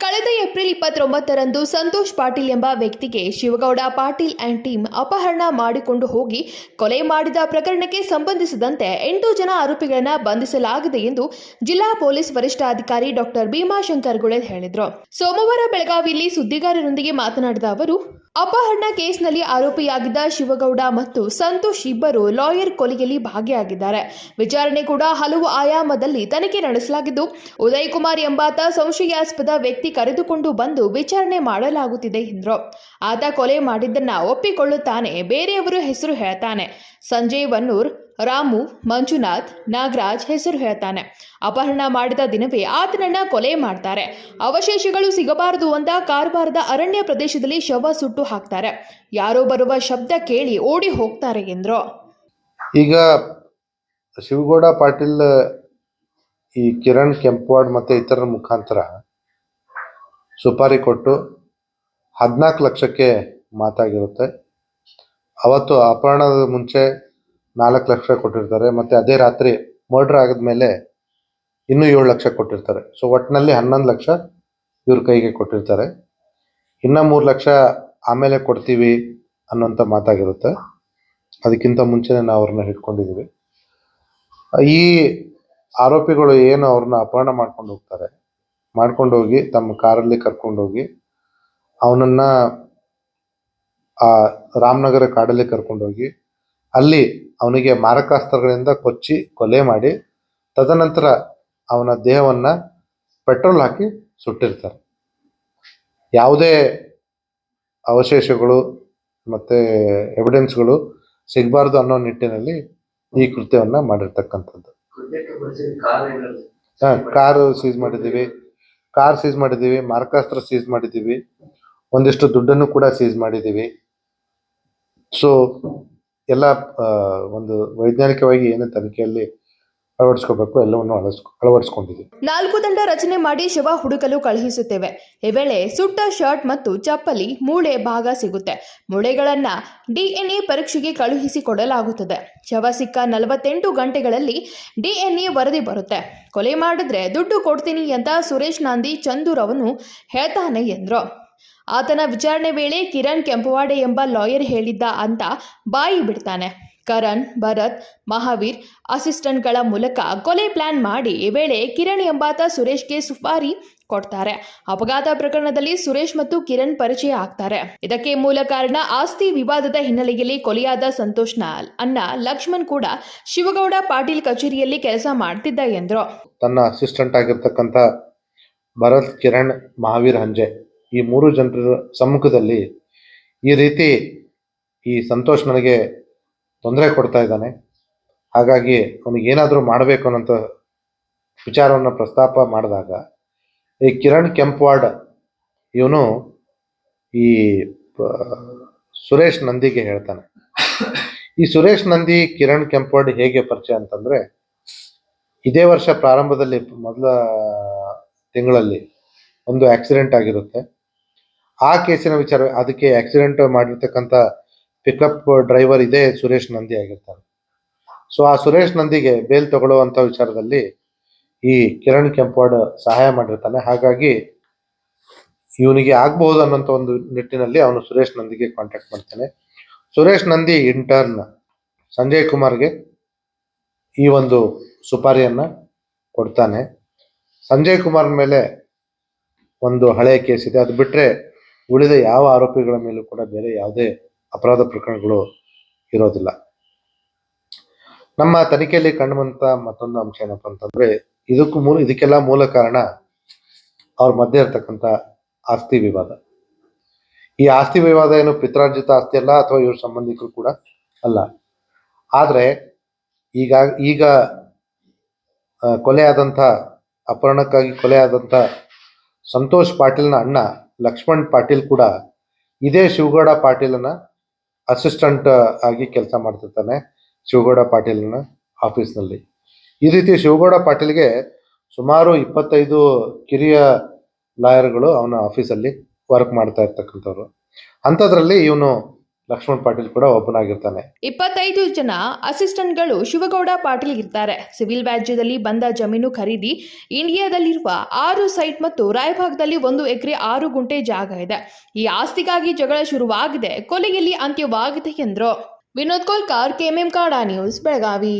ಕಳೆದ ಏಪ್ರಿಲ್ ಇಪ್ಪತ್ತೊಂಬತ್ತರಂದು ಸಂತೋಷ್ ಪಾಟೀಲ್ ಎಂಬ ವ್ಯಕ್ತಿಗೆ ಶಿವಗೌಡ ಪಾಟೀಲ್ ಆ್ಯಂಡ್ ಟೀಮ್ ಅಪಹರಣ ಮಾಡಿಕೊಂಡು ಹೋಗಿ ಕೊಲೆ ಮಾಡಿದ ಪ್ರಕರಣಕ್ಕೆ ಸಂಬಂಧಿಸಿದಂತೆ ಎಂಟು ಜನ ಆರೋಪಿಗಳನ್ನು ಬಂಧಿಸಲಾಗಿದೆ ಎಂದು ಜಿಲ್ಲಾ ಪೊಲೀಸ್ ವರಿಷ್ಠಾಧಿಕಾರಿ ಡಾಕ್ಟರ್ ಭೀಮಾಶಂಕರ್ ಗುಳೆಲ್ ಹೇಳಿದರು. ಸೋಮವಾರ ಬೆಳಗಾವಿಯಲ್ಲಿ ಸುದ್ದಿಗಾರರೊಂದಿಗೆ ಮಾತನಾಡಿದ ಅವರು ಅಪಹರಣ ಕೇಸ್ನಲ್ಲಿ ಆರೋಪಿಯಾಗಿದ್ದ ಶಿವಗೌಡ ಮತ್ತು ಸಂತೋಷ್ ಇಬ್ಬರು ಲಾಯರ್ ಕೊಲೆಯಲ್ಲಿ ಭಾಗಿಯಾಗಿದ್ದಾರೆ. ವಿಚಾರಣೆ ಕೂಡ ಹಲವು ಆಯಾಮದಲ್ಲಿ ತನಿಖೆ ನಡೆಸಲಾಗಿದ್ದು ಉದಯ್ ಕುಮಾರ್ ಎಂಬಾತ ಸಂಶಯಾಸ್ಪದ ವ್ಯಕ್ತಿ ಕರೆದುಕೊಂಡು ಬಂದು ವಿಚಾರಣೆ ಮಾಡಲಾಗುತ್ತಿದೆ ಎಂದರು. ಆತ ಕೊಲೆ ಮಾಡಿದ್ದನ್ನ ಒಪ್ಪಿಕೊಳ್ಳುತ್ತಾನೆ, ಬೇರೆಯವರು ಹೆಸರು ಹೇಳ್ತಾನೆ. ಸಂಜಯ್ ವನ್ನೂರ್ ರಾಮು, ಮಂಜುನಾಥ್, ನಾಗರಾಜ್ ಹೆಸರು ಹೇಳ್ತಾನೆ. ಅಪಹರಣ ಮಾಡಿದ ದಿನವೇ ಆತನನ್ನ ಕೊಲೆ ಮಾಡ್ತಾರೆ. ಅವಶೇಷಗಳು ಸಿಗಬಾರದು ಅಂತ ಕಾರವಾರದ ಅರಣ್ಯ ಪ್ರದೇಶದಲ್ಲಿ ಶವ ಸುಟ್ಟು ಹಾಕ್ತಾರೆ. ಯಾರೋ ಬರುವ ಶಬ್ದ ಕೇಳಿ ಓಡಿ ಹೋಗ್ತಾರೆ ಎಂದ್ರು. ಈಗ ಶಿವಗೌಡ ಪಾಟೀಲ್, ಈ ಕಿರಣ್ ಕೆಂಪವಾಡ್ ಮತ್ತೆ ಇತರ ಮುಖಾಂತರ ಸುಪಾರಿ ಕೊಟ್ಟು ಹದಿನಾಲ್ಕು ಲಕ್ಷಕ್ಕೆ ಮಾತಾಗಿರುತ್ತೆ. ಅವತ್ತು ಅಪಹರಣದ ಮುಂಚೆ ನಾಲ್ಕು ಲಕ್ಷ ಕೊಟ್ಟಿರ್ತಾರೆ, ಮತ್ತೆ ಅದೇ ರಾತ್ರಿ ಮರ್ಡರ್ ಆಗಿದ್ಮೇಲೆ ಇನ್ನೂ ಏಳು ಲಕ್ಷ ಕೊಟ್ಟಿರ್ತಾರೆ. ಸೊ ಒಟ್ಟಿನಲ್ಲಿ ಹನ್ನೊಂದು ಲಕ್ಷ ಇವ್ರ ಕೈಗೆ ಕೊಟ್ಟಿರ್ತಾರೆ. ಇನ್ನ ಮೂರು ಲಕ್ಷ ಆಮೇಲೆ ಕೊಡ್ತೀವಿ ಅನ್ನೋಂಥ ಮಾತಾಗಿರುತ್ತೆ. ಅದಕ್ಕಿಂತ ಮುಂಚೆನೆ ನಾವು ಅವ್ರನ್ನ ಹಿಡ್ಕೊಂಡಿದ್ದೀವಿ ಈ ಆರೋಪಿಗಳು ಏನು ಅವ್ರನ್ನ ಅಪಹರಣ ಮಾಡ್ಕೊಂಡು ಹೋಗ್ತಾರೆ, ಮಾಡ್ಕೊಂಡು ಹೋಗಿ ತಮ್ಮ ಕಾರಲ್ಲಿ ಕರ್ಕೊಂಡೋಗಿ ಅವನನ್ನ ಆ ರಾಮನಗರ ಕಾಡಲ್ಲಿ ಕರ್ಕೊಂಡು ಹೋಗಿ ಅಲ್ಲಿ ಅವನಿಗೆ ಮಾರಕಾಸ್ತ್ರಗಳಿಂದ ಕೊಚ್ಚಿ ಕೊಲೆ ಮಾಡಿ, ತದನಂತರ ಅವನ ದೇಹವನ್ನ ಪೆಟ್ರೋಲ್ ಹಾಕಿ ಸುಟ್ಟಿರ್ತಾರೆ. ಯಾವುದೇ ಅವಶೇಷಗಳು ಮತ್ತೆ ಎವಿಡೆನ್ಸ್ಗಳು ಸಿಗಬಾರ್ದು ಅನ್ನೋ ನಿಟ್ಟಿನಲ್ಲಿ ಈ ಕೃತ್ಯವನ್ನ ಮಾಡಿರ್ತಕ್ಕಂಥದ್ದು. ಹಾಂ, ಕಾರು ಸೀಸ್ ಮಾಡಿದ್ದೀವಿ, ಕಾರ್ ಸೀಸ್ ಮಾಡಿದ್ದೀವಿ, ಮಾರಕಾಸ್ತ್ರ ಸೀಸ್ ಮಾಡಿದ್ದೀವಿ, ಒಂದಿಷ್ಟು ದುಡ್ಡನ್ನು ಕೂಡ ಸೀಸ್ ಮಾಡಿದ್ದೀವಿ. ಸೊ ಎಲ್ಲ ಒಂದು ವೈಜ್ಞಾನಿಕವಾಗಿ ಏನು ತನಿಖೆಯಲ್ಲಿ ಅಳವಡಿಸ್ಕೋಬೇಕು, ಎಲ್ಲವನ್ನು ಅಳವಡಿಸಿಕೊಂಡಿದೆ ಅಳವಡಿಸ್ಕೊಂಡಿದ್ದೀವಿ. ನಾಲ್ಕು ದಂಡ ರಚನೆ ಮಾಡಿ ಶವ ಹುಡುಕಲು ಕಳುಹಿಸುತ್ತೇವೆ. ಈ ವೇಳೆ ಸುಟ್ಟ ಶರ್ಟ್ ಮತ್ತು ಚಪ್ಪಲಿ ಮೂಳೆ ಭಾಗ ಸಿಗುತ್ತೆ. ಮೂಳೆಗಳನ್ನ ಡಿಎನ್ಎ ಪರೀಕ್ಷೆಗೆ ಕಳುಹಿಸಿಕೊಡಲಾಗುತ್ತದೆ. ಶವ ಸಿಕ್ಕ ನಲವತ್ತೆಂಟು ಗಂಟೆಗಳಲ್ಲಿ ಡಿಎನ್ಎ ವರದಿ ಬರುತ್ತೆ. ಕೊಲೆ ಮಾಡಿದ್ರೆ ದುಡ್ಡು ಕೊಡ್ತೀನಿ ಅಂತ ಸುರೇಶ್ ನಾಂದಿ ಚಂದೂರ್ ಅವನು ಹೇಳ್ತಾನೆ ಎಂದ್ರು. ಆತನ ವಿಚಾರಣೆ ವೇಳೆ ಕಿರಣ್ ಕೆಂಪವಾಡೆ ಎಂಬ ಲಾಯರ್ ಹೇಳಿದ್ದ ಅಂತ ಬಾಯಿ ಬಿಡ್ತಾನೆ. ಕರಣ್, ಭರತ್, ಮಹಾವೀರ್ ಅಸಿಸ್ಟೆಂಟ್ಗಳ ಮೂಲಕ ಕೊಲೆ ಪ್ಲಾನ್ ಮಾಡಿ ಈ ವೇಳೆ ಕಿರಣ್ ಎಂಬಾತ ಸುರೇಶ್ಗೆ ಸುಪಾರಿ ಕೊಡ್ತಾರೆ. ಅಪಘಾತ ಪ್ರಕರಣದಲ್ಲಿ ಸುರೇಶ್ ಮತ್ತು ಕಿರಣ್ ಪರಿಚಯ ಆಗ್ತಾರೆ. ಇದಕ್ಕೆ ಮೂಲ ಕಾರಣ ಆಸ್ತಿ ವಿವಾದದ ಹಿನ್ನೆಲೆಯಲ್ಲಿ ಕೊಲೆಯಾದ ಸಂತೋಷ್ನ ಅನ್ನ ಲಕ್ಷ್ಮಣ್ ಕೂಡ ಶಿವಗೌಡ ಪಾಟೀಲ್ ಕಚೇರಿಯಲ್ಲಿ ಕೆಲಸ ಮಾಡ್ತಿದ್ದ ಎಂದ್ರು. ತನ್ನ ಅಸಿಸ್ಟೆಂಟ್ ಆಗಿರ್ತಕ್ಕಂಥ ಭರತ್, ಕಿರಣ್, ಮಹಾವೀರ್ ಹಂಜೆ ಈ ಮೂರು ಜನರ ಸಮ್ಮುಖದಲ್ಲಿ ಈ ರೀತಿ ಈ ಸಂತೋಷ್ ನನಗೆ ತೊಂದರೆ ಕೊಡ್ತಾ ಇದ್ದಾನೆ. ಹಾಗಾಗಿ ಅವನಿಗೆ ಏನಾದರೂ ಮಾಡಬೇಕು ಅನ್ನೋಂಥ ವಿಚಾರವನ್ನು ಪ್ರಸ್ತಾಪ ಮಾಡಿದಾಗ ಈ ಕಿರಣ್ ಕೆಂಪ್ವಾಡ್ ಇವನು ಈ ಸುರೇಶ್ ನಂದಿಗೆ ಹೇಳ್ತಾನೆ. ಈ ಸುರೇಶ್ ನಂದಿ, ಕಿರಣ್ ಕೆಂಪ್ವಾಡ್ ಹೇಗೆ ಪರಿಚಯ ಅಂತಂದ್ರೆ ಇದೇ ವರ್ಷ ಪ್ರಾರಂಭದಲ್ಲಿ ಮೊದಲ ತಿಂಗಳಲ್ಲಿ ಒಂದು ಆಕ್ಸಿಡೆಂಟ್ ಆಗಿರುತ್ತೆ. ಆ ಕೇಸಿನ ವಿಚಾರ ಅದಕ್ಕೆ ಆಕ್ಸಿಡೆಂಟ್ ಮಾಡಿರ್ತಕ್ಕಂಥ ಪಿಕಪ್ ಡ್ರೈವರ್ ಇದೇ ಸುರೇಶ್ ನಂದಿ ಆಗಿರ್ತಾರೆ. ಸೊ ಆ ಸುರೇಶ್ ನಂದಿಗೆ ಬೇಲ್ ತಗೊಳ್ಳುವಂತ ವಿಚಾರದಲ್ಲಿ ಈ ಕಿರಣ್ ಕೆಂಪವಾಡ್ ಸಹಾಯ ಮಾಡಿರ್ತಾನೆ. ಹಾಗಾಗಿ ಇವನಿಗೆ ಆಗ್ಬಹುದು ಅನ್ನೋಂಥ ಒಂದು ನಿಟ್ಟಿನಲ್ಲಿ ಅವನು ಸುರೇಶ್ ನಂದಿಗೆ ಕಾಂಟ್ಯಾಕ್ಟ್ ಮಾಡ್ತಾನೆ. ಸುರೇಶ್ ನಂದಿ ಇಂಟರ್ನ್ ಸಂಜಯ್ ಕುಮಾರ್ಗೆ ಈ ಒಂದು ಸುಪಾರಿಯನ್ನು ಕೊಡ್ತಾನೆ. ಸಂಜಯ್ ಕುಮಾರ್ ಮೇಲೆ ಒಂದು ಹಳೆಯ ಕೇಸ್ ಇದೆ. ಅದು ಬಿಟ್ರೆ ಉಳಿದ ಯಾವ ಆರೋಪಿಗಳ ಮೇಲೂ ಕೂಡ ಬೇರೆ ಯಾವುದೇ ಅಪರಾಧ ಪ್ರಕರಣಗಳು ಇರೋದಿಲ್ಲ. ನಮ್ಮ ತನಿಖೆಯಲ್ಲಿ ಕಂಡುಬಂತ ಮತ್ತೊಂದು ಅಂಶ ಏನಪ್ಪ ಅಂತಂದ್ರೆ, ಇದಕ್ಕೂ ಮೂಲ ಇದಕ್ಕೆಲ್ಲ ಮೂಲ ಕಾರಣ ಅವ್ರ ಮಧ್ಯೆ ಇರ್ತಕ್ಕಂಥ ಆಸ್ತಿ ವಿವಾದ. ಈ ಆಸ್ತಿ ವಿವಾದ ಏನು ಪಿತ್ರಾರ್ಜಿತ ಆಸ್ತಿ ಅಲ್ಲ ಅಥವಾ ಇವ್ರ ಸಂಬಂಧಿಕರು ಕೂಡ ಅಲ್ಲ. ಆದ್ರೆ ಈಗ ಈಗ ಕೊಲೆ ಆದಂಥ ಅಪಹರಣಕ್ಕಾಗಿ ಕೊಲೆ ಆದಂಥ ಸಂತೋಷ್ ಪಾಟೀಲ್ನ ಅಣ್ಣ ಲಕ್ಷ್ಮಣ್ ಪಾಟೀಲ್ ಕೂಡ ಇದೇ ಶಿವಗೌಡ ಪಾಟೀಲನ ಅಸಿಸ್ಟೆಂಟ್ ಆಗಿ ಕೆಲಸ ಮಾಡ್ತಿರ್ತಾನೆ ಶಿವಗೌಡ ಪಾಟೀಲ್ನ ಆಫೀಸ್ನಲ್ಲಿ ಈ ರೀತಿ ಶಿವಗೌಡ ಪಾಟೀಲ್ಗೆ ಸುಮಾರು ಇಪ್ಪತ್ತೈದು ಕಿರಿಯ ಲಾಯರ್ಗಳು ಅವನ ಆಫೀಸಲ್ಲಿ ವರ್ಕ್ ಮಾಡ್ತಾ ಇರ್ತಕ್ಕಂಥವ್ರು. ಅಂಥದ್ರಲ್ಲಿ ಇವನು ಲಕ್ಷ್ಮಣ್ ಪಾಟೀಲ್ ಕೂಡ ಓಪನ್ ಆಗಿರ್ತಾನೆ. ಇಪ್ಪತ್ತೈದು ಜನ ಅಸಿಸ್ಟೆಂಟ್ಗಳು ಶಿವಗೌಡ ಪಾಟೀಲ್ ಇರ್ತಾರೆ. ಸಿವಿಲ್ ವ್ಯಾಜ್ಯದಲ್ಲಿ ಬಂದ ಜಮೀನು ಖರೀದಿ ಇಂಡಿಯಾದಲ್ಲಿರುವ ಆರು ಸೈಟ್ ಮತ್ತು ರಾಯಭಾಗದಲ್ಲಿ ಒಂದು ಎಕರೆ ಆರು ಗುಂಟೆ ಜಾಗ ಇದೆ. ಈ ಆಸ್ತಿಗಾಗಿ ಜಗಳ ಶುರುವಾಗಿದೆ. ಕೊಲೆಯಲ್ಲಿ ಅಂತ್ಯವಾಗಿದೆ ಎಂದರು. ವಿನೋದ್ ಕೋಲ್ಕಾರ್, ಕೆಎಂಎಂ ಕಾಡಾ ನ್ಯೂಸ್, ಬೆಳಗಾವಿ.